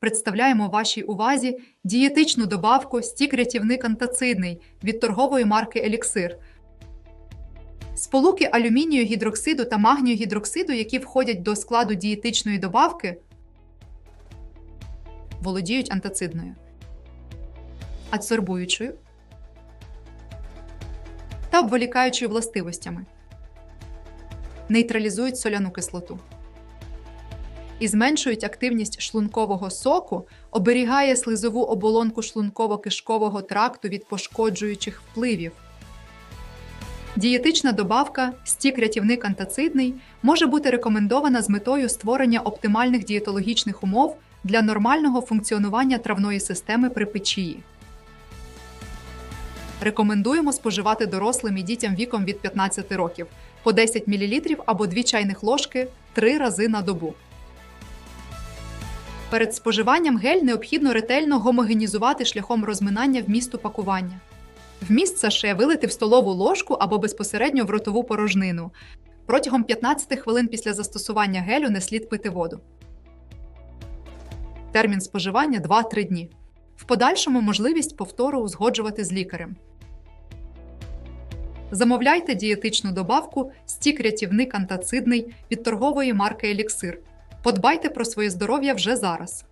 Представляємо вашій увазі дієтичну добавку стік рятівник антацидний від торгової марки Еліксир. Сполуки алюмінію гідроксиду та магнію гідроксиду, які входять до складу дієтичної добавки, володіють антацидною, адсорбуючою та обволікаючою властивостями, нейтралізують соляну кислоту і зменшують активність шлункового соку, оберігає слизову оболонку шлунково-кишкового тракту від пошкоджуючих впливів. Дієтична добавка стік рятівник антацидний може бути рекомендована з метою створення оптимальних дієтологічних умов для нормального функціонування травної системи при печії. Рекомендуємо споживати дорослим і дітям віком від 15 років по 10 мл або 2 чайних ложки 3 рази на добу. Перед споживанням гель необхідно ретельно гомогенізувати шляхом розминання вмісту пакування. Вміст саше вилити в столову ложку або безпосередньо в ротову порожнину. Протягом 15 хвилин після застосування гелю не слід пити воду. Термін споживання 2-3 дні. В подальшому можливість повтору узгоджувати з лікарем. Замовляйте дієтичну добавку стік рятівник антацидний від торгової марки Еліксир. Подбайте про своє здоров'я вже зараз.